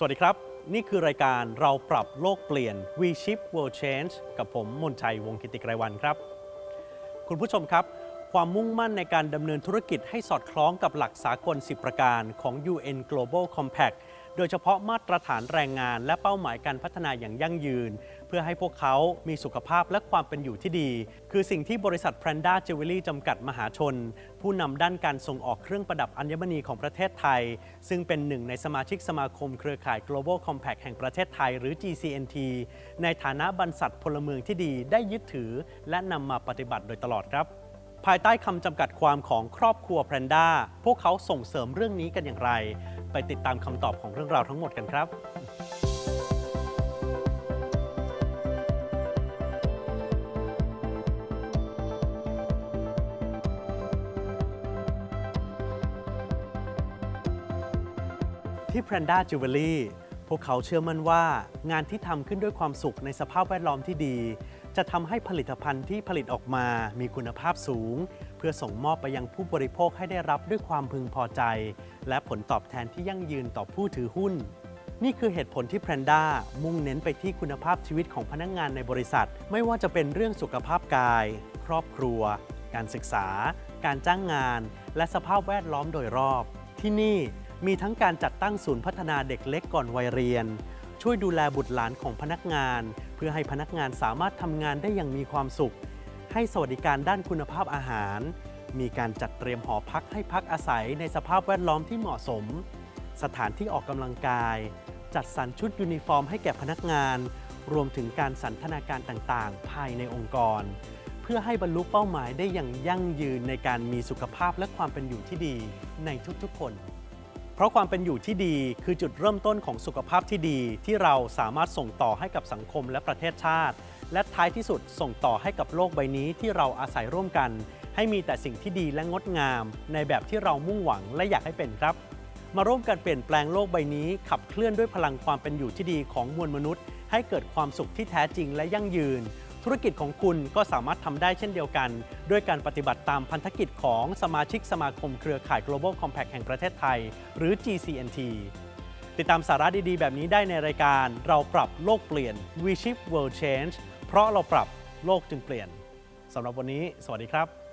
สวัสดีครับ นี่คือรายการเราปรับโลกเปลี่ยน We Shift World Change กับผมมนชัยวงกิติไกรวันครับ คุณผู้ชมครับ ความมุ่งมั่นในการดำเนินธุรกิจให้สอดคล้องกับหลักสากล 10 ประการของ UN Global Compact โดยเฉพาะมาตรฐานแรงงาน และเป้าหมายการพัฒนาอย่างยั่งยืน เพื่อให้พวกเขามีสุขภาพและความเป็นอยู่ที่ดี คือสิ่งที่บริษัท Pranda Jewelry จำกัดมหาชน ผู้นำด้านการส่งออกเครื่องประดับอัญมณีของประเทศไทย ซึ่งเป็นหนึ่งในสมาชิกสมาคมเครือข่าย Global Compact แห่งประเทศไทยหรือ GCNT ในฐานะบรรษัทพลเมืองที่ดีได้ยึดถือ และนำมาปฏิบัติโดยตลอดครับภายใต้คำจำกัดความของครอบครัวแพรนด้าพวกเขาส่งเสริมเรื่องนี้กันอย่างไร ไปติดตามคำตอบของเรื่องราวทั้งหมดกันครับ ที่ Pranda Jewelry พวกเขาเชื่อมั่นว่างานที่ทำขึ้นด้วยความสุขในสภาพแวดล้อมที่ดี จะทำให้ผลิตภัณฑ์ที่ผลิตออกมามีคุณภาพสูง เพื่อส่งมอบไปยังผู้บริโภคให้ได้รับด้วยความพึงพอใจ และผลตอบแทนที่ยั่งยืนต่อผู้ถือหุ้น นี่คือเหตุผลที่ Pranda มุ่งเน้นไปที่คุณภาพชีวิตของพนักงงานในบริษัท ไม่ว่าจะเป็นเรื่องสุขภาพกาย ครอบครัว การศึกษา การจ้างงาน และสภาพแวดล้อมโดยรอบ ที่นี่ มีทั้งการจัดตั้งศูนย์พัฒนาเด็กเล็กก่อนวัยเรียน ช่วยดูแลบุตรหลานของพนักงาน เพื่อให้พนักงานสามารถทำงานได้อย่างมีความสุข ให้สวัสดิการด้านคุณภาพอาหาร มีการจัดเตรียมหอพักให้พักอาศัยในสภาพแวดล้อมที่เหมาะสม สถานที่ออกกำลังกาย จัดสรรชุดยูนิฟอร์มให้แก่พนักงาน รวมถึงการสันทนาการต่างๆ ภายในองค์กร เพื่อให้บรรลุเป้าหมายได้อย่างยั่งยืนในการมีสุขภาพและความเป็นอยู่ที่ดีในทุกๆคน เพราะความเป็นอยู่ที่ดีคือจุดเริ่มต้นของสุขภาพที่ดีที่เราสามารถส่งต่อให้กับสังคมและประเทศชาติ และท้ายที่สุดส่งต่อให้กับโลกใบนี้ที่เราอาศัยร่วมกัน ให้มีแต่สิ่งที่ดีและงดงาม ในแบบที่เรามุ่งหวังและอยากให้เป็นครับ มาร่วมกันเปลี่ยนแปลงโลกใบนี้ขับเคลื่อนด้วยพลังความเป็นอยู่ที่ดีของมวลมนุษย์ ให้เกิดความสุขที่แท้จริงและยั่งยืน ธุรกิจของคุณก็สามารถทำได้เช่นเดียวกัน ด้วยการปฏิบัติตามพันธกิจของสมาชิกสมาคมเครือข่าย Global Compact แห่งประเทศไทย หรือ GCNT ติดตามสาระดีๆ แบบนี้ได้ในรายการเราปรับโลกเปลี่ยน We Shift World Change เพราะเราปรับโลกจึงเปลี่ยนสำหรับวันนี้ สวัสดีครับ